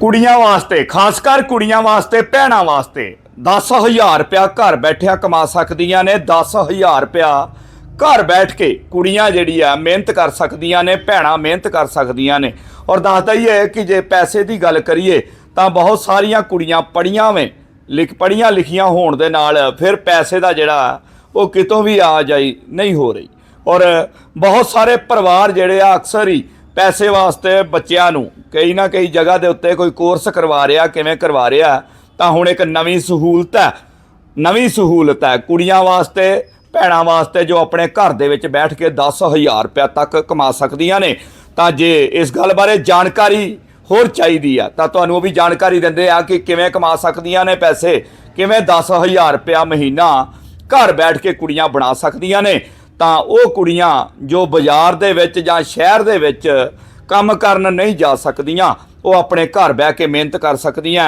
ਕੁੜੀਆਂ ਵਾਸਤੇ, ਖਾਸ ਕਰ ਕੁੜੀਆਂ ਵਾਸਤੇ, ਭੈਣਾਂ ਵਾਸਤੇ। 10000 ਰੁਪਇਆ ਘਰ ਬੈਠਿਆਂ ਕਮਾ ਸਕਦੀਆਂ ਨੇ 10000 ਰੁਪਇਆ ਘਰ ਬੈਠ ਕੇ ਕੁੜੀਆਂ ਜਿਹੜੀ ਆ, ਮਿਹਨਤ ਕਰ ਸਕਦੀਆਂ ਨੇ, ਭੈਣਾਂ ਮਿਹਨਤ ਕਰ ਸਕਦੀਆਂ ਨੇ। ਔਰ ਦੱਸਦਾ ਹੀ ਹੈ ਕਿ ਜੇ ਪੈਸੇ ਦੀ ਗੱਲ ਕਰੀਏ, ਤਾਂ ਬਹੁਤ ਸਾਰੀਆਂ ਕੁੜੀਆਂ ਪੜੀਆਂ ਵੇਂ, ਲਿਖ ਪੜੀਆਂ ਲਿਖੀਆਂ ਹੋਣ ਦੇ ਨਾਲ ਫਿਰ ਪੈਸੇ ਦਾ ਜਿਹੜਾ, ਉਹ ਕਿਤੋਂ ਵੀ ਆ ਜਾਈ, ਨਹੀਂ ਹੋ ਰਹੀ। ਔਰ ਬਹੁਤ ਸਾਰੇ ਪਰਿਵਾਰ ਜਿਹੜੇ ਆ, ਅਕਸਰ ਹੀ ਪੈਸੇ ਵਾਸਤੇ ਬੱਚਿਆਂ ਨੂੰ ਕਈ ਨਾ ਕਈ ਜਗ੍ਹਾ ਦੇ ਉੱਤੇ ਕੋਈ ਕੋਰਸ ਕਰਵਾ ਰਿਹਾ, ਕਿਵੇਂ ਕਰਵਾ ਰਿਹਾ, ਤਾਂ ਹੁਣ ਇੱਕ ਨਵੀਂ ਸਹੂਲਤ ਹੈ। ਨਵੀਂ ਸਹੂਲਤ ਹੈ। ਕੁੜੀਆਂ ਵਾਸਤੇ, ਭੈਣਾਂ ਵਾਸਤੇ ਜੋ ਆਪਣੇ ਘਰ ਦੇ ਵਿੱਚ ਬੈਠ ਕੇ 10000 ਰੁਪਏ ਤੱਕ ਕਮਾ ਸਕਦੀਆਂ ਨੇ, ਤਾਂ ਜੇ ਇਸ ਗੱਲ ਬਾਰੇ ਜਾਣਕਾਰੀ ਹੋਰ ਚਾਹੀਦੀ ਆ ਤਾਂ ਤੁਹਾਨੂੰ ਉਹ ਵੀ ਜਾਣਕਾਰੀ ਦਿੰਦੇ ਆ ਕਿ ਕਿਵੇਂ ਕਮਾ ਸਕਦੀਆਂ ਨੇ ਪੈਸੇ, ਕਿਵੇਂ 10000 ਰੁਪਇਆ ਮਹੀਨਾ ਘਰ ਬੈਠ ਕੇ ਕੁੜੀਆਂ ਬਣਾ ਸਕਦੀਆਂ ਨੇ। ਤਾਂ ਉਹ ਕੁੜੀਆਂ ਜੋ ਬਾਜ਼ਾਰ ਦੇ ਵਿੱਚ ਜਾਂ ਸ਼ਹਿਰ ਦੇ ਵਿੱਚ ਕੰਮ ਕਰਨ ਨਹੀਂ ਜਾ ਸਕਦੀਆਂ ਉਹ ਆਪਣੇ ਘਰ ਬਹਿ ਕੇ ਮਿਹਨਤ ਕਰ ਸਕਦੀਆਂ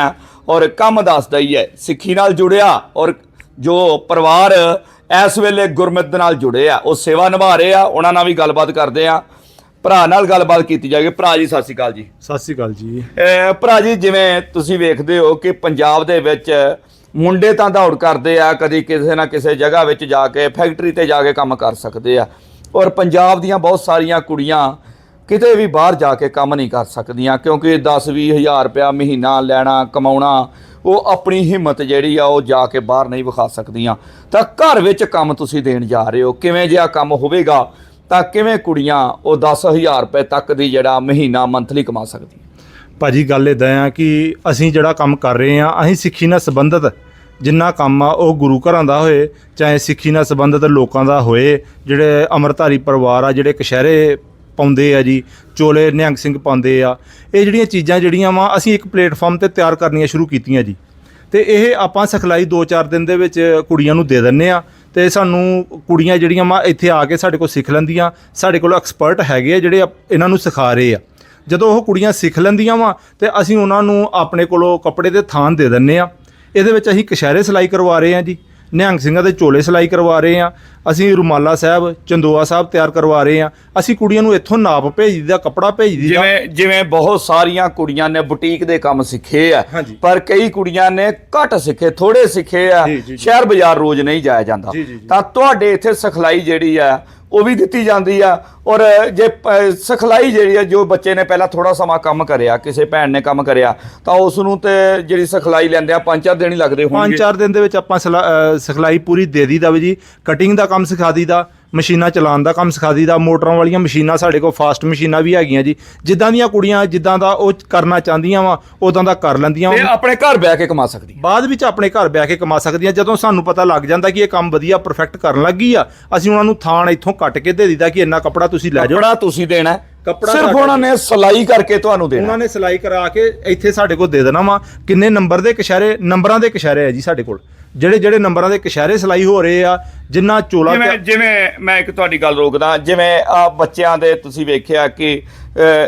ਔਰ ਕੰਮ ਦੱਸਦਾ ਹੀ ਹੈ ਸਿੱਖੀ ਨਾਲ ਜੁੜਿਆ ਔਰ ਜੋ ਪਰਿਵਾਰ ਇਸ ਵੇਲੇ ਗੁਰਮਤਿ ਨਾਲ ਜੁੜੇ ਆ ਉਹ ਸੇਵਾ ਨਿਭਾ ਰਹੇ ਆ ਉਹਨਾਂ ਨਾਲ ਵੀ ਗੱਲਬਾਤ ਕਰਦੇ ਆ। ਭਰਾ ਨਾਲ ਗੱਲਬਾਤ ਕੀਤੀ ਜਾਏਗੀ। ਭਰਾ ਜੀ ਸਤਿ ਸ਼੍ਰੀ ਅਕਾਲ ਜੀ। ਸਤਿ ਸ੍ਰੀ ਅਕਾਲ ਜੀ। ਭਰਾ ਜੀ ਜਿਵੇਂ ਤੁਸੀਂ ਵੇਖਦੇ ਹੋ ਕਿ ਪੰਜਾਬ ਦੇ ਵਿੱਚ ਮੁੰਡੇ ਤਾਂ ਦੌੜ ਕਰਦੇ ਆ, ਕਦੀ ਕਿਸੇ ਨਾ ਕਿਸੇ ਜਗ੍ਹਾ ਵਿੱਚ ਜਾ ਕੇ ਫੈਕਟਰੀ ਤੇ ਜਾ ਕੇ ਕੰਮ ਕਰ ਸਕਦੇ ਆ। ਔਰ ਪੰਜਾਬ ਦੀਆਂ ਬਹੁਤ ਸਾਰੀਆਂ ਕੁੜੀਆਂ ਕਿਤੇ ਵੀ ਬਾਹਰ ਜਾ ਕੇ ਕੰਮ ਨਹੀਂ ਕਰ ਸਕਦੀਆਂ, ਕਿਉਂਕਿ 10-20 ਹਜ਼ਾਰ ਰੁਪਇਆ ਮਹੀਨਾ ਲੈਣਾ, ਕਮਾਉਣਾ, ਉਹ ਆਪਣੀ ਹਿੰਮਤ ਜਿਹੜੀ ਆ, ਉਹ ਜਾ ਕੇ ਬਾਹਰ ਨਹੀਂ ਵਿਖਾ ਸਕਦੀਆਂ। ਤਾਂ ਘਰ ਵਿੱਚ ਕੰਮ ਤੁਸੀਂ ਦੇਣ ਜਾ ਰਹੇ ਹੋ, ਕਿਵੇਂ ਜਿਹਾ ਕੰਮ ਹੋਵੇਗਾ, ਤਾਂ ਕਿਵੇਂ ਕੁੜੀਆਂ ਉਹ 10000 ਰੁਪਏ ਤੱਕ ਦੀ ਜਿਹੜਾ ਮਹੀਨਾ ਮੰਥਲੀ ਕਮਾ ਸਕਦੀਆਂ? ਭਾਜੀ ਗੱਲ ਇਦਾਂ ਆ ਕਿ ਅਸੀਂ ਜਿਹੜਾ ਕੰਮ ਕਰ ਰਹੇ ਆ, ਅਸੀਂ ਸਿੱਖੀ ਨਾਲ ਸੰਬੰਧਿਤ ਜਿੰਨਾ ਕੰਮ ਆ, ਉਹ ਗੁਰੂ ਘਰਾਂ ਦਾ ਹੋਏ, ਚਾਹੇ ਸਿੱਖੀ ਨਾਲ ਸੰਬੰਧਿਤ ਲੋਕਾਂ ਦਾ ਹੋਏ, ਜਿਹੜੇ ਅਮਰਧਾਰੀ ਪਰਿਵਾਰ ਆ, ਜਿਹੜੇ ਕਸ਼ਹਿਰੇ ਪਾਉਂਦੇ ਆ ਜੀ, ਚੋਲੇ ਨਿਹੰਗ ਸਿੰਘ ਪਾਉਂਦੇ ਆ, ਇਹ ਜਿਹੜੀਆਂ ਚੀਜ਼ਾਂ ਜਿਹੜੀਆਂ ਵਾ, ਅਸੀਂ ਇੱਕ ਪਲੇਟਫਾਰਮ ਤੇ ਤਿਆਰ ਕਰਨੀਆਂ ਸ਼ੁਰੂ ਕੀਤੀਆਂ ਜੀ। ਤੇ ਇਹ ਆਪਾਂ ਸਿਖਲਾਈ 2-4 ਦਿਨ ਦੇ ਵਿੱਚ ਕੁੜੀਆਂ ਨੂੰ ਦੇ ਦਿੰਨੇ ਆ, ਤੇ ਸਾਨੂੰ ਕੁੜੀਆਂ ਜਿਹੜੀਆਂ ਵਾ, ਇੱਥੇ ਆ ਕੇ ਸਾਡੇ ਕੋਲ ਸਿੱਖ ਲੈਂਦੀਆਂ, ਸਾਡੇ ਕੋਲ ਐਕਸਪਰਟ ਹੈਗੇ ਆ ਜਿਹੜੇ ਅਪ- ਇਹਨਾਂ ਨੂੰ ਸਿਖਾ ਰਹੇ ਆ। ਜਦੋਂ ਉਹ ਕੁੜੀਆਂ ਸਿੱਖ ਲੈਂਦੀਆਂ ਵਾ ਤੇ ਅਸੀਂ ਉਹਨਾਂ ਨੂੰ ਆਪਣੇ ਕੋਲੋਂ ਕੱਪੜੇ ਦੇ ਥਾਨ ਦੇ ਦਿੰਨੇ ਆ ਇਹਦੇ ਵਿੱਚ ਅਸੀਂ ਕਸ਼ਹਿਰੇ ਸਿਲਾਈ ਕਰਵਾ ਰਹੇ ਆ ਜੀ ਨਿਹੰਗ ਸਿੰਘਾਂ ਦੇ ਚੋਲੇ ਸਿਲਾਈ ਕਰਵਾ ਰਹੇ ਆ ਅਸੀਂ ਰੁਮਾਲਾ ਸਾਹਿਬ ਚੰਦੋਆ ਸਾਹਿਬ ਤਿਆਰ ਕਰਵਾ ਰਹੇ ਆ ਅਸੀਂ ਕੁੜੀਆਂ ਨੂੰ ਇੱਥੋਂ ਨਾਪ ਭੇਜ ਦਾ ਕੱਪੜਾ ਭੇਜ ਦੀ ਜਿਵੇਂ ਜਿਵੇਂ ਬਹੁਤ ਸਾਰੀਆਂ ਕੁੜੀਆਂ ਨੇ ਬੁਟੀਕ ਦੇ ਕੰਮ ਸਿੱਖੇ ਆ ਹਾਂਜੀ। ਪਰ ਕਈ ਕੁੜੀਆਂ ਨੇ ਘੱਟ ਸਿੱਖੇ ਥੋੜੇ ਸਿੱਖੇ ਆ ਜੀ, ਜੀ, ਜੀ। ਸ਼ਹਿਰ ਬਾਜ਼ਾਰ ਰੋਜ਼ ਨਹੀਂ ਜਾਇਆ ਜਾਂਦਾ ਜੀ, ਜੀ, ਜੀ। ਤਾਂ ਤੁਹਾਡੇ ਇੱਥੇ ਸਿਖਲਾਈ ਜਿਹੜੀ ਆ ਉਹ ਵੀ ਦਿੱਤੀ ਜਾਂਦੀ ਆ। ਔਰ ਜੇ ਪ- ਸਿਖਲਾਈ ਜਿਹੜੀ ਆ, ਜੋ ਬੱਚੇ ਨੇ ਪਹਿਲਾਂ ਥੋੜਾ ਸਮਾਂ ਕੰਮ ਕਰਿਆ, ਕਿਸੇ ਭੈਣ ਨੇ ਕੰਮ ਕਰਿਆ, ਤਾਂ ਉਸ ਨੂੰ ਤੇ ਜਿਹੜੀ ਸਿਖਲਾਈ ਲੈਂਦੇ ਆ, ਪੰਜ ਚਾਰ ਦਿਨ ਹੀ ਲੱਗਦੇ ਪੰਜ ਚਾਰ ਦਿਨ ਦੇ ਵਿੱਚ ਆਪਾਂ ਸਿਲਾ- ਸਿਖਲਾਈ ਪੂਰੀ ਦੇ ਦੀਦਾ ਵੀ ਜੀ। ਕਟਿੰਗ ਦਾ ਕੰਮ ਸਿਖਾ ਦੀਦਾ ਮਸ਼ੀਨਾਂ ਚਲਾਉਣ ਦਾ ਕੰਮ ਸਿਖਾ ਦੀਦਾ ਮੋਟਰਾਂ ਵਾਲੀਆਂ ਮਸ਼ੀਨਾਂ ਸਾਡੇ ਕੋਲ ਫਾਸਟ ਮਸ਼ੀਨਾਂ ਵੀ ਹੈਗੀਆਂ ਜੀ। ਜਿੱਦਾਂ ਦੀਆਂ ਕੁੜੀਆਂ ਜਿੱਦਾਂ ਦਾ ਉਹ ਕਰਨਾ ਚਾਹੁੰਦੀਆਂ ਵਾ ਉਦਾਂ ਦਾ ਕਰ ਲੈਂਦੀਆਂ ਤੇ ਵਾਂ। ਆਪਣੇ ਘਰ ਬਹਿ ਕੇ ਕਮਾ ਸਕਦੀ ਬਾਅਦ ਵਿੱਚ ਆਪਣੇ ਘਰ ਬਹਿ ਕੇ ਕਮਾ ਸਕਦੀਆਂ। ਜਦੋਂ ਸਾਨੂੰ ਪਤਾ ਲੱਗ ਜਾਂਦਾ ਕਿ ਇਹ ਕੰਮ ਵਧੀਆ ਪਰਫੈਕਟ ਕਰਨ ਲੱਗੀ ਆ ਅਸੀਂ ਉਹਨਾਂ ਨੂੰ ਥਾਣ ਇੱਥੋਂ ਕੱਟ ਕੇ ਦੇ ਦੀਦਾ ਕਿ ਇੰਨਾ ਕੱਪੜਾ ਤੁਸੀਂ ਲੈ ਜਾਓ। ਕੱਪੜਾ ਤੁਸੀਂ ਦੇਣਾ। ਹੈ। ਕੱਪੜਾ ਸਿਰਫ ਉਹਨਾਂ ਨੇ ਸਿਲਾਈ ਕਰਕੇ ਤੁਹਾਨੂੰ ਦੇਣਾ। ਉਹਨਾਂ ਨੇ ਸਿਲਾਈ ਕਰਾ ਕੇ ਇੱਥੇ ਸਾਡੇ ਕੋਲ ਦੇ ਦੇਣਾ ਵਾ। ਕਿੰਨੇ ਨੰਬਰ ਦੇ ਕਸ਼ਹਿਰੇ ਨੰਬਰਾਂ ਦੇ ਕਸ਼ਹਿਰੇ ਆ ਜੀ ਸਾਡੇ ਕੋਲ। ਜਿਹੜੇ ਜਿਹੜੇ ਨੰਬਰਾਂ ਦੇ ਕਸ਼ਹਿਰੇ ਸਿਲਾਈ ਹੋ ਰਹੇ ਆ ਜਿੰਨਾ ਚੋਲਾ ਜਿਵੇਂ ਜਿਵੇਂ ਮੈਂ ਇੱਕ ਤੁਹਾਡੀ ਗੱਲ ਰੋਕਦਾ ਜਿਵੇਂ ਆ ਬੱਚਿਆਂ ਦੇ ਤੁਸੀਂ ਵੇਖਿਆ ਕਿ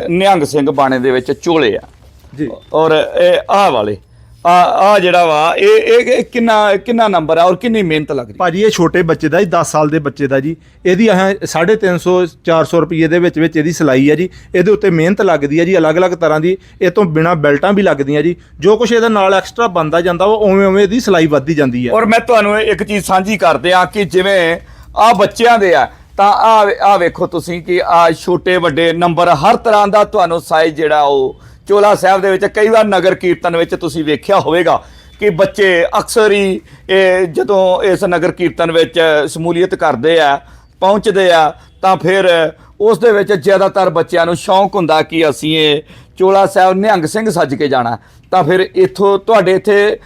ਨਿਹੰਗ ਸਿੰਘ ਬਾਣੇ ਦੇ ਵਿੱਚ ਝੋਲੇ ਆ। ਜੀ। ਔਰ ਇਹ ਆਹ ਵਾਲੇ। ਆ ਆ ਜਿਹੜਾ ਵਾ ਇਹ ਇਹ ਕਿੰਨਾ ਕਿੰਨਾ ਨੰਬਰ ਆ ਔਰ ਕਿੰਨੀ ਮਿਹਨਤ ਲੱਗਦੀ? ਭਾਜੀ ਇਹ ਛੋਟੇ ਬੱਚੇ ਦਾ ਜੀ 10 ਸਾਲ ਦੇ ਬੱਚੇ ਦਾ ਜੀ। ਇਹਦੀ ਆਹ 350 400 ਰੁਪਏ ਦੇ ਵਿੱਚ ਵਿੱਚ ਇਹਦੀ ਸਿਲਾਈ ਹੈ ਜੀ। ਇਹਦੇ ਉੱਤੇ ਮਿਹਨਤ ਲੱਗਦੀ ਹੈ ਜੀ ਅਲੱਗ-ਅਲੱਗ ਤਰ੍ਹਾਂ ਦੀ। ਇਹ ਤੋਂ ਬਿਨਾ ਬੈਲਟਾਂ ਵੀ ਲੱਗਦੀਆਂ ਜੀ। ਜੋ ਕੁਛ ਇਹਦਾ ਨਾਲ ਐਕਸਟਰਾ ਬੰਦਾ ਜਾਂਦਾ ਵਾ ਉਵੇਂ ਉਵੇਂ ਇਹਦੀ ਸਿਲਾਈ ਵੱਧਦੀ ਜਾਂਦੀ ਹੈ ਔਰ ਮੈਂ ਤੁਹਾਨੂੰ ਇੱਕ ਚੀਜ਼ ਸਾਂਝੀ ਕਰਦੇ ਆ ਕਿ ਜਿਵੇਂ ਆ ਬੱਚਿਆਂ ਦੇ ਆ ਤਾਂ ਆ ਆ ਵੇਖੋ ਤੁਸੀਂ ਕਿ ਆ ਛੋਟੇ ਵੱਡੇ ਨੰਬਰ ਹਰ ਤਰ੍ਹਾਂ ਦਾ ਤੁਹਾਨੂੰ ਸਾਈਜ਼ ਜਿਹੜਾ ਉਹ ਚੋਲਾ ਸਾਹਿਬ ਦੇ ਵਿੱਚ ਕਈ ਵਾਰ ਨਗਰ ਕੀਰਤਨ ਵਿੱਚ ਤੁਸੀਂ ਵੇਖਿਆ ਹੋਵੇਗਾ ਕਿ ਬੱਚੇ ਅਕਸਰ ਹੀ ਇਹ ਜਦੋਂ ਇਸ ਨਗਰ ਕੀਰਤਨ ਵਿੱਚ ਸ਼ਮੂਲੀਅਤ ਕਰਦੇ ਆ, ਪਹੁੰਚਦੇ ਆ, ਤਾਂ ਫਿਰ ਉਸ ਦੇ ਵਿੱਚ ਜ਼ਿਆਦਾਤਰ ਬੱਚਿਆਂ ਨੂੰ ਸ਼ੌਂਕ ਹੁੰਦਾ ਕਿ ਅਸੀਂ ਇਹ ਚੋਲਾ ਸਾਹਿਬ ਨਿਹੰਗ ਸਿੰਘ ਸੱਜ ਕੇ ਜਾਣਾ। ਤਾਂ ਫਿਰ ਇੱਥੋਂ ਤੁਹਾਡੇ ਇੱਥੇ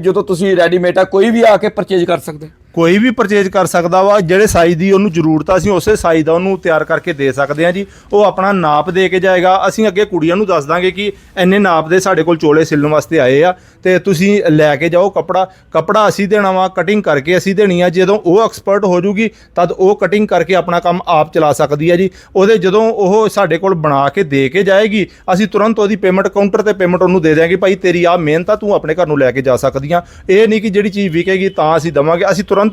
ਜਦੋਂ ਤੁਸੀਂ ਰੈਡੀਮੇਡ ਆ, ਕੋਈ ਵੀ ਆ ਕੇ ਪਰਚੇਜ ਕਰ ਸਕਦੇ? ਕੋਈ ਵੀ ਪਰਚੇਜ ਕਰ ਸਕਦਾ ਵਾ, ਜਿਹੜੇ ਸਾਈਜ਼ ਦੀ ਉਹਨੂੰ ਜ਼ਰੂਰਤ ਆ, ਅਸੀਂ ਉਸੇ ਸਾਈਜ਼ ਦਾ ਉਹਨੂੰ ਤਿਆਰ ਕਰਕੇ ਦੇ ਸਕਦੇ ਹਾਂ ਜੀ। ਉਹ ਆਪਣਾ ਨਾਪ ਦੇ ਕੇ ਜਾਏਗਾ। ਅਸੀਂ ਅੱਗੇ ਕੁੜੀਆਂ ਨੂੰ ਦੱਸ ਦਾਂਗੇ ਕਿ ਇੰਨੇ ਨਾਪ ਦੇ ਸਾਡੇ ਕੋਲ ਚੋਲੇ ਸਿਲਣ ਵਾਸਤੇ ਆਏ ਆ ਤੇ ਤੁਸੀਂ ਲੈ ਕੇ ਜਾਓ ਕੱਪੜਾ। ਕੱਪੜਾ ਅਸੀਂ ਦੇਣਾ ਵਾ ਕਟਿੰਗ ਕਰਕੇ ਅਸੀਂ ਦੇਣੀ ਆ। ਜਦੋਂ ਉਹ ਐਕਸਪਰਟ ਹੋ ਜੂਗੀ, ਤਦ ਉਹ ਕਟਿੰਗ ਕਰਕੇ ਆਪਣਾ ਕੰਮ ਆਪ ਚਲਾ ਸਕਦੀ ਹੈ ਜੀ। ਉਹਦੇ ਜਦੋਂ ਉਹ ਸਾਡੇ ਕੋਲ ਬਣਾ ਕੇ ਦੇ ਕੇ ਜਾਏਗੀ, ਅਸੀਂ ਤੁਰੰਤ ਉਹਦੀ ਪੇਮੈਂਟ ਕਾਊਂਟਰ ਤੇ ਪੇਮੈਂਟ ਉਹਨੂੰ ਦੇ ਦਿਆਂਗੇ, ਭਾਈ, ਤੇਰੀ ਆ ਮਿਹਨਤ ਆ, ਤੂੰ ਆਪਣੇ ਘਰ ਨੂੰ ਲੈ ਕੇ ਜਾ ਸਕਦੀ ਆ। ਇਹ ਨਹੀਂ ਕਿ ਜਿਹੜੀ ਚੀਜ਼ ਵਿਕੇਗੀ ਤਾਂ ਅਸੀਂ ਦਵਾਂਗੇ। ਅਸੀਂ ਤੁਰੰਤ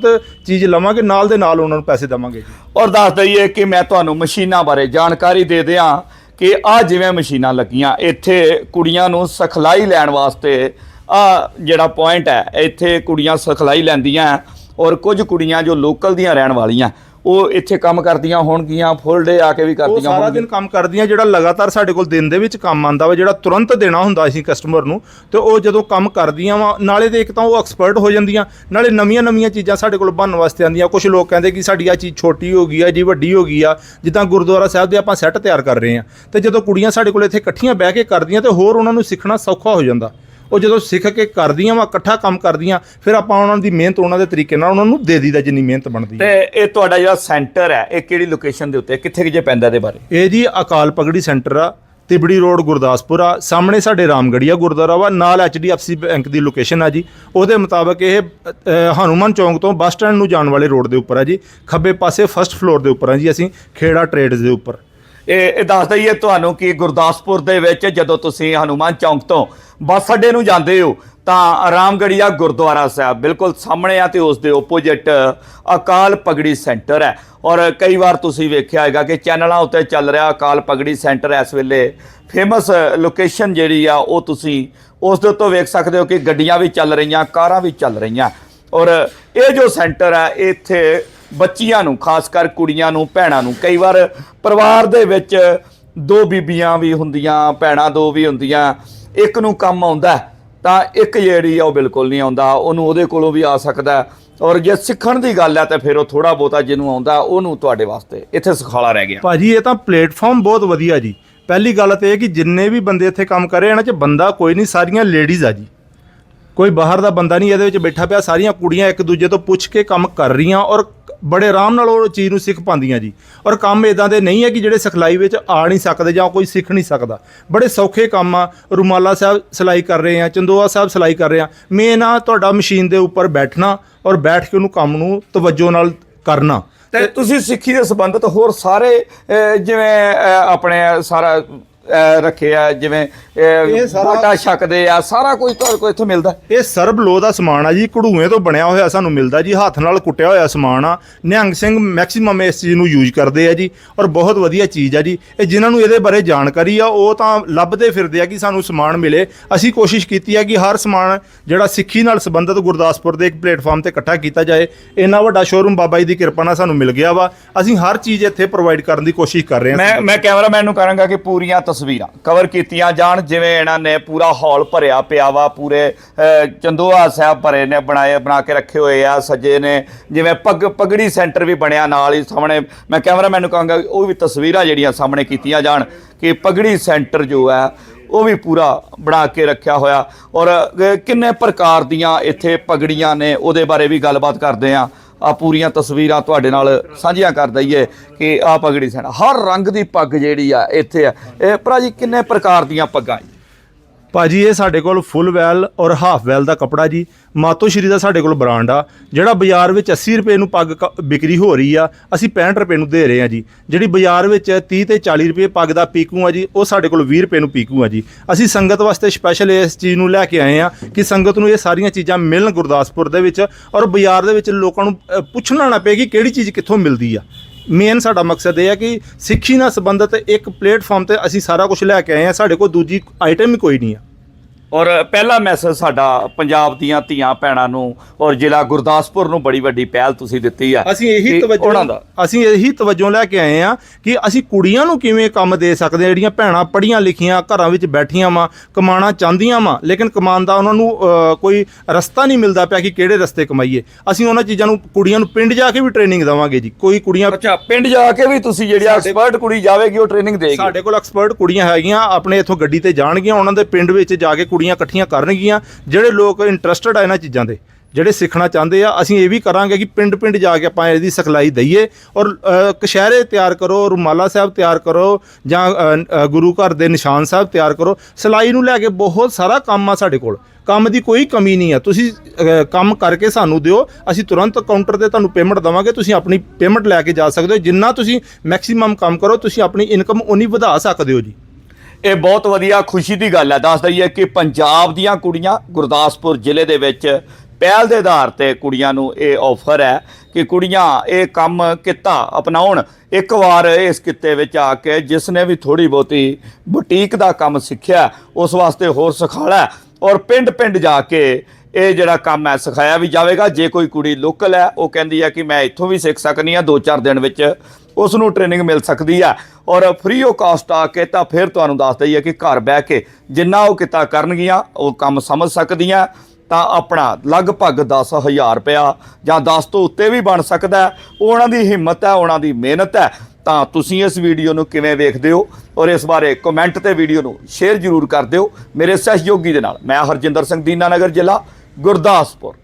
ਚੀਜ਼ ਲਵਾਂਗੇ, ਨਾਲ ਦੇ ਨਾਲ ਉਹਨਾਂ ਨੂੰ ਪੈਸੇ ਦੇਵਾਂਗੇ ਜੀ। ਔਰ ਦੱਸ ਦਈਏ ਕਿ ਮੈਂ ਤੁਹਾਨੂੰ ਮਸ਼ੀਨਾਂ ਬਾਰੇ ਜਾਣਕਾਰੀ ਦੇ ਦਿਆਂ ਕਿ ਆ ਜਿਵੇਂ ਮਸ਼ੀਨਾਂ ਲੱਗੀਆਂ, ਇੱਥੇ ਕੁੜੀਆਂ ਨੂੰ ਸਿਖਲਾਈ ਲੈਣ ਵਾਸਤੇ ਆ ਜਿਹੜਾ ਪੁਆਇੰਟ ਹੈ, ਇੱਥੇ ਕੁੜੀਆਂ ਸਿਖਲਾਈ ਲੈਂਦੀਆਂ ਔਰ ਕੁਝ ਕੁੜੀਆਂ ਜੋ ਲੋਕਲ ਦੀਆਂ ਰਹਿਣ ਵਾਲੀਆਂ। ਉਹ ਇੱਥੇ ਕੰਮ ਕਰਦੀਆਂ ਹੋਣਗੀਆਂ ਫੁੱਲ ਡੇ ਆ ਕੇ ਵੀ ਉਹ ਕਰਦੀਆਂ ਸਾਰਾ ਹੋਣਗੀਆਂ। ਦਿਨ ਕੰਮ ਕਰਦੀਆਂ ਜਿਹੜਾ ਲਗਾਤਾਰ ਸਾਡੇ ਕੋਲ ਦਿਨ ਦੇ ਵਿੱਚ ਕੰਮ ਆਂਦਾ ਵਾ ਜਿਹੜਾ ਤੁਰੰਤ ਦੇਣਾ ਹੁੰਦਾ ਅਸੀਂ ਕਸਟਮਰ ਨੂੰ ਤੇ ਉਹ ਜਦੋਂ ਕੰਮ ਕਰਦੀਆਂ ਵਾ ਨਾਲੇ ਤੇ ਇੱਕ ਤਾਂ ਉਹ ਐਕਸਪਰਟ ਹੋ ਜਾਂਦੀਆਂ ਨਾਲੇ ਨਵੀਆਂ ਨਵੀਆਂ ਚੀਜ਼ਾਂ ਸਾਡੇ ਕੋਲ ਬਣਨ ਵਾਸਤੇ ਆਂਦੀਆਂ ਕੁਝ ਲੋਕ ਕਹਿੰਦੇ ਕਿ ਸਾਡੀ ਆ ਚੀਜ਼ ਛੋਟੀ ਹੋ ਗਈ ਆ ਜੀ ਵੱਡੀ ਹੋ ਗਈ ਆ ਜਿੱਦਾਂ ਗੁਰਦੁਆਰਾ ਸਾਹਿਬ ਦੇ ਆਪਾਂ ਸੈੱਟ ਤਿਆਰ ਕਰ ਰਹੇ ਆ ਤੇ ਜਦੋਂ ਕੁੜੀਆਂ ਸਾਡੇ ਕੋਲ ਇੱਥੇ ਇਕੱਠੀਆਂ ਬਹਿ ਕੇ ਕਰਦੀਆਂ ਤੇ ਹੋਰ ਉਹਨਾਂ ਨੂੰ ਸਿੱਖਣਾ ਸੌਖਾ ਹੋ ਜਾਂਦਾ। ਉਹ ਜਦੋਂ ਸਿੱਖ ਕੇ ਕਰਦੀਆਂ ਵਾ ਇਕੱਠਾ ਕੰਮ ਕਰਦੀਆਂ ਫਿਰ ਆਪਾਂ ਉਹਨਾਂ ਦੀ ਮਿਹਨਤ ਉਹਨਾਂ ਦੇ ਤਰੀਕੇ ਨਾਲ ਉਹਨਾਂ ਨੂੰ ਦੇ ਦਈਦਾ ਜਿੰਨੀ ਮਿਹਨਤ ਬਣਦੀ ਹੈ। ਤੇ ਇਹ ਤੁਹਾਡਾ ਜਿਹੜਾ ਸੈਂਟਰ ਹੈ ਇਹ ਕਿਹੜੀ ਲੋਕੇਸ਼ਨ ਦੇ ਉੱਤੇ ਕਿੱਥੇ ਕਿ ਜੇ ਪੈਂਦਾ ਇਹਦੇ ਬਾਰੇ? ਇਹ ਜੀ ਅਕਾਲ ਪਗੜੀ ਸੈਂਟਰ ਆ ਤਿਬੜੀ ਰੋਡ ਗੁਰਦਾਸਪੁਰ ਆ ਸਾਹਮਣੇ ਸਾਡੇ ਰਾਮਗੜੀਆ ਗੁਰਦੁਆਰਾ ਵਾ ਨਾਲ ਐਚਡੀਐਫਸੀ ਬੈਂਕ ਦੀ ਲੋਕੇਸ਼ਨ ਆ ਜੀ। ਉਹਦੇ ਮੁਤਾਬਕ ਇਹ ਹਨੂੰਮਾਨ ਚੌਂਕ ਤੋਂ ਬੱਸ ਸਟੈਂਡ ਨੂੰ ਜਾਣ ਵਾਲੇ ਰੋਡ ਦੇ ਉੱਪਰ ਆ ਜੀ। ਖੱਬੇ ਪਾਸੇ ਫਰਸਟ ਫਲੋਰ ਦੇ ਉੱਪਰ ਆ ਜੀ ਅਸੀਂ ਖੇੜਾ ਟਰੇਡਸ ਦੇ ਉੱਪਰ। ਇਹ ਇਹ ਦੱਸ ਦਈਏ ਤੁਹਾਨੂੰ ਕਿ ਗੁਰਦਾਸਪੁਰ ਦੇ ਵਿੱਚ ਜਦੋਂ ਤੁਸੀਂ ਹਨੂਮਾਨ ਚੌਂਕ ਤੋਂ ਬੱਸ ਅੱਡੇ ਨੂੰ ਜਾਂਦੇ ਹੋ, ਤਾਂ ਰਾਮਗੜੀਆ ਗੁਰਦੁਆਰਾ ਸਾਹਿਬ, ਬਿਲਕੁਲ ਸਾਹਮਣੇ ਆ ਤੇ ਉਸ ਦੇ ਓਪੋਜਿਟ ਅਕਾਲ ਪਗੜੀ ਸੈਂਟਰ ਹੈ। ਔਰ ਕਈ ਵਾਰ ਤੁਸੀਂ ਵੇਖਿਆ ਹੋਵੇਗਾ ਕਿ ਚੈਨਲਾਂ ਉੱਤੇ ਚੱਲ ਰਿਹਾ ਅਕਾਲ ਪਗੜੀ ਸੈਂਟਰ ਇਸ ਵੇਲੇ ਫੇਮਸ ਲੋਕੇਸ਼ਨ ਜਿਹੜੀ ਆ, ਉਹ ਤੁਸੀਂ ਉਸ ਦੇ ਉੱਤੋਂ ਵੇਖ ਸਕਦੇ ਹੋ ਕਿ ਗੱਡੀਆਂ ਵੀ ਚੱਲ ਰਹੀਆਂ, ਕਾਰਾਂ ਵੀ ਚੱਲ ਰਹੀਆਂ। ਔਰ ਇਹ ਜੋ ਸੈਂਟਰ ਹੈ, ਇੱਥੇ ਬੱਚੀਆਂ ਨੂੰ, ਖਾਸ ਕਰ ਕੁੜੀਆਂ ਨੂੰ, ਭੈਣਾਂ ਨੂੰ। ਕਈ ਵਾਰ ਪਰਿਵਾਰ ਦੇ ਵਿੱਚ ਦੋ ਬੀਬੀਆਂ ਵੀ ਹੁੰਦੀਆਂ, ਭੈਣਾਂ ਦੋ ਵੀ ਹੁੰਦੀਆਂ। ਇੱਕ ਨੂੰ ਕੰਮ ਆਉਂਦਾ, ਤਾਂ ਇੱਕ ਜਿਹੜੀ ਆ ਉਹ ਬਿਲਕੁਲ ਨਹੀਂ ਆਉਂਦਾ। ਉਹਨੂੰ ਉਹਦੇ ਕੋਲੋਂ ਵੀ ਆ ਸਕਦਾ। ਔਰ ਜੇ ਸਿੱਖਣ ਦੀ ਗੱਲ ਹੈ ਤਾਂ ਫਿਰ ਉਹ ਥੋੜਾ ਬਹੁਤਾ ਜਿਹਨੂੰ ਆਉਂਦਾ, ਉਹਨੂੰ ਤੁਹਾਡੇ ਵਾਸਤੇ। ਇੱਥੇ ਸਿਖਾਲਾ ਰਹਿ ਗਿਆ। ਭਾਜੀ, ਇਹ ਤਾਂ ਪਲੇਟਫਾਰਮ ਬਹੁਤ ਵਧੀਆ ਜੀ। ਪਹਿਲੀ ਗੱਲ ਤੇ ਇਹ ਕਿ ਜਿੰਨੇ ਵੀ ਬੰਦੇ ਇੱਥੇ ਕੰਮ ਕਰ ਰਹੇ ਇਹਨਾਂ 'ਚ ਬੰਦਾ ਕੋਈ ਨਹੀਂ, ਸਾਰੀਆਂ ਲੇਡੀਜ਼ ਆ ਜੀ। ਕੋਈ ਬਾਹਰ ਦਾ ਬੰਦਾ ਨਹੀਂ, ਇਹਦੇ ਵਿੱਚ ਬੈਠਾ ਪਿਆ। ਸਾਰੀਆਂ ਕੁੜੀਆਂ ਇੱਕ ਦੂਜੇ ਤੋਂ ਪੁੱਛ ਕੇ ਕੰਮ ਕਰ ਰਹੀਆਂ ਔਰ ਬੜੇ ਆਰਾਮ ਨਾਲ ਉਹ ਚੀਜ਼ ਨੂੰ ਸਿੱਖ ਪਾਉਂਦੀਆਂ ਜੀ। ਔਰ ਕੰਮ ਇਦਾਂ ਦੇ ਨਹੀਂ ਹੈ ਕਿ ਜਿਹੜੇ ਸਿਖਲਾਈ ਵਿੱਚ ਆ ਨਹੀਂ ਸਕਦੇ ਜਾਂ ਕੋਈ ਸਿੱਖ ਨਹੀਂ ਸਕਦਾ। ਬੜੇ ਸੌਖੇ ਕੰਮ ਆ। ਰੁਮਾਲਾ ਸਾਹਿਬ ਸਿਲਾਈ ਕਰ ਰਹੇ ਆ ਚੰਦੋਆ ਸਾਹਿਬ ਸਿਲਾਈ ਕਰ ਰਹੇ ਆ। ਮੇਨ ਆ ਤੁਹਾਡਾ ਮਸ਼ੀਨ ਦੇ ਉੱਪਰ ਬੈਠਣਾ ਔਰ ਬੈਠ ਕੇ ਉਹਨੂੰ ਕੰਮ ਨੂੰ ਤਵੱਜੋ ਨਾਲ ਕਰਨਾ। ਤੇ ਤੁਸੀਂ ਸਿੱਖੀ ਦੇ ਸੰਬੰਧਿਤ ਹੋਰ ਸਾਰੇ ਜਿਵੇਂ ਆਪਣੇ ਸਾਰਾ ਰੱਖੇ ਆ ਜਿਵੇਂ ਇਹ ਸਾਰਾ- ਬਾਟਾ ਛਕਦੇ ਆ ਸਾਰਾ ਕੁਝ ਤੁਹਾਡੇ ਕੋਲ ਇੱਥੇ ਮਿਲਦਾ। ਇਹ ਸਰਬ ਲੋ ਦਾ ਸਮਾਨ ਆ ਜੀ ਕਢੂਏ ਤੋਂ ਬਣਿਆ ਹੋਇਆ ਸਾਨੂੰ ਮਿਲਦਾ ਜੀ ਹੱਥ ਨਾਲ ਕੁੱਟਿਆ ਹੋਇਆ ਸਮਾਨ ਆ। ਨਿਹੰਗ ਸਿੰਘ ਮੈਕਸਿਮਮ ਇਸ ਚੀਜ਼ ਨੂੰ ਯੂਜ਼ ਕਰਦੇ ਆ ਜੀ ਔਰ ਬਹੁਤ ਵਧੀਆ ਚੀਜ਼ ਆ ਜੀ। ਇਹ ਜਿਨ੍ਹਾਂ ਨੂੰ ਇਹਦੇ ਬਾਰੇ ਜਾਣਕਾਰੀ ਆ ਉਹ ਤਾਂ ਲੱਭਦੇ ਫਿਰਦੇ ਆ ਕਿ ਸਾਨੂੰ ਸਮਾਨ ਮਿਲੇ। ਅਸੀਂ ਕੋਸ਼ਿਸ਼ ਕੀਤੀ ਆ ਕਿ ਹਰ ਸਮਾਨ ਜਿਹੜਾ ਸਿੱਖੀ ਨਾਲ ਸੰਬੰਧਿਤ ਗੁਰਦਾਸਪੁਰ ਦੇ ਇੱਕ ਪਲੇਟਫਾਰਮ ਤੇ ਇਕੱਠਾ ਕੀਤਾ ਜਾਏ। ਇੰਨਾ ਵੱਡਾ ਸ਼ੋਰੂਮ ਬਾਬਾ ਜੀ ਦੀ ਕਿਰਪਾ ਨਾਲ ਸਾਨੂੰ ਮਿਲ ਗਿਆ ਵਾ। ਅਸੀਂ ਹਰ ਚੀਜ਼ ਇੱਥੇ ਪ੍ਰੋਵਾਈਡ ਕਰਨ ਦੀ ਕੋਸ਼ਿਸ਼ ਕਰ ਰਹੇ ਹਾਂ। ਮੈਂ ਮੈਂ ਕੈਮਰਾਮੈਨ ਨੂੰ ਕਹਾਂਗਾ ਕਿ ਪੂਰੀਆਂ ਤਸਵੀਰਾਂ ਕਵਰ ਕੀਤੀਆਂ ਜਾਣ ਜਿਵੇਂ ਇਹਨਾਂ ਨੇ ਪੂਰਾ ਹਾਲ ਭਰਿਆ ਪਿਆ ਵਾ ਪੂਰੇ ਅਹ, ਚੰਦੋਆ ਸਾਹਿਬ ਭਰੇ ਨੇ ਬਣਾਏ ਬਣਾ ਕੇ ਰੱਖੇ ਹੋਏ ਆ ਸੱਜੇ ਨੇ ਜਿਵੇਂ ਪੱਗ ਪਗੜੀ ਸੈਂਟਰ ਵੀ ਬਣਿਆ ਨਾਲ ਹੀ ਸਾਹਮਣੇ। ਮੈਂ ਕੈਮਰਾਮੈਨ ਨੂੰ ਕਹਾਂਗਾ ਉਹ ਵੀ ਤਸਵੀਰਾਂ ਜਿਹੜੀਆਂ ਸਾਹਮਣੇ ਕੀਤੀਆਂ ਜਾਣ ਕਿ ਪਗੜੀ ਸੈਂਟਰ ਜੋ ਹੈ ਉਹ ਵੀ ਪੂਰਾ ਬਣਾ ਕੇ ਰੱਖਿਆ ਹੋਇਆ। ਔਰ ਕਿੰਨੇ ਪ੍ਰਕਾਰ ਦੀਆਂ ਇੱਥੇ ਪਗੜੀਆਂ ਨੇ ਉਹਦੇ ਬਾਰੇ ਵੀ ਗੱਲਬਾਤ ਕਰਦੇ ਆ ਆ ਪੂਰੀਆਂ ਤਸਵੀਰਾਂ ਤੁਹਾਡੇ ਨਾਲ ਸਾਂਝੀਆਂ ਕਰ ਦਈਏ ਕਿ ਆ ਪਗੜੀ ਸੈਣ ਹਰ ਰੰਗ ਦੀ ਪੱਗ ਜਿਹੜੀ ਆ, ਇੱਥੇ ਆ। ਇਹ ਭਰਾ ਜੀ, ਕਿੰਨੇ ਪ੍ਰਕਾਰ ਦੀਆਂ ਪੱਗਾਂ ਜੀ? ਭਾਜੀ, ਇਹ ਸਾਡੇ ਕੋਲ ਫੁੱਲ ਵੈਲ ਔਰ ਹਾਫ ਵੈਲ ਦਾ ਕਪੜਾ ਜੀ। ਮਾਤੋਸ਼੍ਰੀ ਦਾ ਸਾਡੇ ਕੋਲ ਬ੍ਰਾਂਡ ਆ, ਜਿਹੜਾ ਬਾਜ਼ਾਰ ਵਿੱਚ 80 ਰੁਪਏ ਨੂੰ ਪੱਗ ਕ- ਵਿਕਰੀ ਹੋ ਰਹੀ ਆ, ਅਸੀਂ 65 ਰੁਪਏ ਨੂੰ ਦੇ ਰਹੇ ਆ ਜੀ। ਜਿਹੜੀ ਬਾਜ਼ਾਰ ਵਿੱਚ 30 ਤੇ 40 ਰੁਪਏ ਪੱਗ ਦਾ ਪੀਕੂ ਆ ਜੀ, ਉਹ ਸਾਡੇ ਕੋਲ 20 ਰੁਪਏ ਨੂੰ ਪੀਕੂ ਆ ਜੀ। ਅਸੀਂ ਸੰਗਤ ਵਾਸਤੇ ਸਪੈਸ਼ਲ ਇਸ ਚੀਜ਼ ਨੂੰ ਲੈ ਕੇ ਆਏ ਆ ਕਿ ਸੰਗਤ ਨੂੰ ਇਹ ਸਾਰੀਆਂ ਚੀਜ਼ਾਂ ਮਿਲਣ ਗੁਰਦਾਸਪੁਰ ਦੇ ਵਿੱਚ ਔਰ ਬਾਜ਼ਾਰ ਦੇ ਵਿੱਚ ਲੋਕਾਂ ਨੂੰ ਪੁੱਛਣਾ ਨਾ ਪਏ ਕਿ ਕਿਹੜੀ ਚੀਜ਼ ਕਿੱਥੋਂ ਮਿਲਦੀ ਆ। ਮੇਨ ਸਾਡਾ ਮਕਸਦ ਇਹ ਹੈ ਕਿ ਸਿੱਖੀ ਨਾਲ ਸੰਬੰਧਿਤ ਇੱਕ ਪਲੇਟਫਾਰਮ ਤੇ ਅਸੀਂ ਸਾਰਾ ਕੁਝ ਲੈ ਕੇ ਆਏ ਹਾਂ, ਸਾਡੇ ਕੋਲ ਦੂਜੀ ਆਈਟਮ ਹੀ ਕੋਈ ਨਹੀਂ ਆ। ਔਰ ਪਹਿਲਾ ਮੈਸੇਜ ਸਾਡਾ ਪੰਜਾਬ ਦੀਆਂ ਧੀਆਂ ਭੈਣਾਂ ਨੂੰ ਔਰ ਜ਼ਿਲ੍ਹਾ ਗੁਰਦਾਸਪੁਰ ਨੂੰ ਬੜੀ ਵੱਡੀ ਪਹਿਲ ਤੁਸੀਂ ਦਿੱਤੀ ਆ ਅਸੀਂ ਇਹੀ ਤਵੱਜੋ ਅਸੀਂ ਇਹੀ ਤਵੱਜੋ ਲੈ ਕੇ ਆਏ ਆ ਕਿ ਅਸੀਂ ਕੁੜੀਆਂ ਨੂੰ ਕਿਵੇਂ ਕੰਮ ਦੇ ਸਕਦੇ ਜਿਹੜੀਆਂ ਭੈਣਾਂ ਪੜ੍ਹੀਆਂ ਲਿਖੀਆਂ ਘਰਾਂ ਵਿੱਚ ਬੈਠੀਆਂ ਵਾ ਕਮਾਣਾ ਚਾਹੁੰਦੀਆਂ ਵਾ ਲੇਕਿਨ ਕਮਾਉਣ ਦਾ ਉਹਨਾਂ ਨੂੰ ਕੋਈ ਰਸਤਾ ਨਹੀਂ ਮਿਲਦਾ ਪਿਆ ਕਿ ਕਿਹੜੇ ਰਸਤੇ ਕਮਾਈਏ। ਅਸੀਂ ਉਹਨਾਂ ਚੀਜ਼ਾਂ ਨੂੰ ਕੁੜੀਆਂ ਨੂੰ ਪਿੰਡ ਜਾ ਕੇ ਵੀ ਟ੍ਰੇਨਿੰਗ ਦੇਵਾਂਗੇ ਜੀ। ਕੋਈ ਕੁੜੀਆਂ ਅੱਛਾ ਪਿੰਡ ਜਾ ਕੇ ਵੀ ਤੁਸੀਂ ਜਿਹੜੀ ਐਕਸਪਰਟ ਕੁੜੀ ਜਾਵੇਗੀ ਉਹ ਟ੍ਰੇਨਿੰਗ ਦੇਗੀ। ਸਾਡੇ ਕੋਲ ਐਕਸਪਰਟ ਕੁੜੀਆਂ ਹੈਗੀਆਂ ਆਪਣੇ ਇੱਥੋਂ ਗੱਡੀ ਤੇ ਜਾਣਗੀਆਂ ਉਹਨਾਂ ਦੇ ਪਿੰਡ ਵਿੱਚ ਜਾ ਕੇ ਕੁੜੀਆਂ ਇਕੱਠੀਆਂ ਕਰਨਗੀਆਂ, ਜਿਹੜੇ ਲੋਕ ਇੰਟਰਸਟਡ ਆ ਇਹਨਾਂ ਚੀਜ਼ਾਂ ਦੇ, ਜਿਹੜੇ ਸਿੱਖਣਾ ਚਾਹੁੰਦੇ ਆ, ਅਸੀਂ ਇਹ ਵੀ ਕਰਾਂਗੇ ਕਿ ਪਿੰਡ ਪਿੰਡ ਜਾ ਕੇ ਆਪਾਂ ਇਹਦੀ ਸਿਖਲਾਈ ਦਈਏ ਔਰ ਕਸ਼ਹਿਰੇ ਤਿਆਰ ਕਰੋ, ਰੁਮਾਲਾ ਸਾਹਿਬ ਤਿਆਰ ਕਰੋ ਜਾਂ ਗੁਰੂ ਘਰ ਦੇ ਨਿਸ਼ਾਨ ਸਾਹਿਬ ਤਿਆਰ ਕਰੋ, ਸਿਲਾਈ ਨੂੰ ਲੈ ਕੇ ਬਹੁਤ ਸਾਰਾ ਕੰਮ ਆ ਸਾਡੇ ਕੋਲ, ਕੰਮ ਦੀ ਕੋਈ ਕਮੀ ਨਹੀਂ ਆ, ਤੁਸੀਂ ਕੰਮ ਕਰਕੇ ਸਾਨੂੰ ਦਿਓ, ਅਸੀਂ ਤੁਰੰਤ ਕਾਊਂਟਰ ਤੇ ਤੁਹਾਨੂੰ ਪੇਮੈਂਟ ਦਵਾਂਗੇ, ਤੁਸੀਂ ਆਪਣੀ ਪੇਮੈਂਟ ਲੈ ਕੇ ਜਾ ਸਕਦੇ ਹੋ, ਜਿੰਨਾ ਤੁਸੀਂ ਮੈਕਸਿਮਮ ਕੰਮ ਕਰੋ, ਤੁਸੀਂ ਆਪਣੀ ਇਨਕਮ ਉਨੀ ਵਧਾ ਸਕਦੇ ਹੋ ਜੀ। ਇਹ ਬਹੁਤ ਵਧੀਆ ਖੁਸ਼ੀ ਦੀ ਗੱਲ ਹੈ। ਦੱਸ ਦਈਏ ਕਿ ਪੰਜਾਬ ਦੀਆਂ ਕੁੜੀਆਂ ਗੁਰਦਾਸਪੁਰ ਜ਼ਿਲ੍ਹੇ ਦੇ ਵਿੱਚ ਪਹਿਲ ਦੇ ਆਧਾਰ ਤੇ ਕੁੜੀਆਂ ਨੂੰ ਇਹ ਆਫਰ ਹੈ ਕਿ ਕੁੜੀਆਂ ਇਹ ਕੰਮ ਕਿੱਤਾ ਅਪਣਾਉਣ। ਇੱਕ ਵਾਰ ਇਸ ਕਿੱਤੇ ਵਿੱਚ ਆ ਕੇ ਜਿਸ ਨੇ ਵੀ ਥੋੜੀ ਬਹੁਤੀ ਬੁਟੀਕ ਦਾ ਕੰਮ ਸਿੱਖਿਆ, ਉਸ ਵਾਸਤੇ ਹੋਰ ਸਿਖਾਲਾ ਔਰ ਪਿੰਡ-ਪਿੰਡ ਜਾ ਕੇ ਇਹ ਜਿਹੜਾ ਕੰਮ ਹੈ, ਸਿਖਾਇਆ ਵੀ ਜਾਵੇਗਾ। ਜੇ ਕੋਈ ਕੁੜੀ ਲੋਕਲ ਹੈ, ਉਹ ਕਹਿੰਦੀ ਹੈ ਕਿ ਮੈਂ ਇੱਥੋਂ ਵੀ ਸਿੱਖ ਸਕਨੀ ਆ 2-4 ਦਿਨ ਵਿੱਚ ਉਸ ਨੂੰ ਟ੍ਰੇਨਿੰਗ ਮਿਲ ਸਕਦੀ ਹੈ। ਔਰ ਫ੍ਰੀ ਆਫ ਕਾਸਟ ਆ ਕੇ ਤਾਂ ਫਿਰ ਤੁਹਾਨੂੰ ਦੱਸ ਦਈਏ ਕਿ ਘਰ ਬਹਿ ਕੇ ਜਿੰਨਾ ਉਹ ਕਿਤਾ ਕਰਨਗੀਆਂ, ਉਹ ਕੰਮ ਸਮਝ ਸਕਦੀਆਂ, ਤਾਂ ਆਪਣਾ ਲਗਭਗ 10000 ਰੁਪਇਆ ਜਾਂ 10 ਤੋਂ ਉੱਤੇ ਵੀ ਬਣ ਸਕਦਾ ਉਹਨਾਂ ਦੀ ਹਿੰਮਤ ਹੈ, ਉਹਨਾਂ ਦੀ ਮਿਹਨਤ ਹੈ। ਤਾਂ ਤੁਸੀਂ ਇਸ ਵੀਡੀਓ ਨੂੰ ਕਿਵੇਂ ਵੇਖਦੇ ਹੋ? ਔਰ ਇਸ ਬਾਰੇ ਕਮੈਂਟ ਤੇ ਵੀਡੀਓ ਨੂੰ ਸ਼ੇਅਰ ਜ਼ਰੂਰ ਕਰ ਦਿਓ। ਮੇਰੇ ਸਹਿਯੋਗੀ ਦੇ ਨਾਲ ਮੈਂ ਹਰਜਿੰਦਰ ਸਿੰਘ ਦੀਨਾਨਗਰ ਜ਼ਿਲ੍ਹਾ। ਗੁਰਦਾਸਪੁਰ।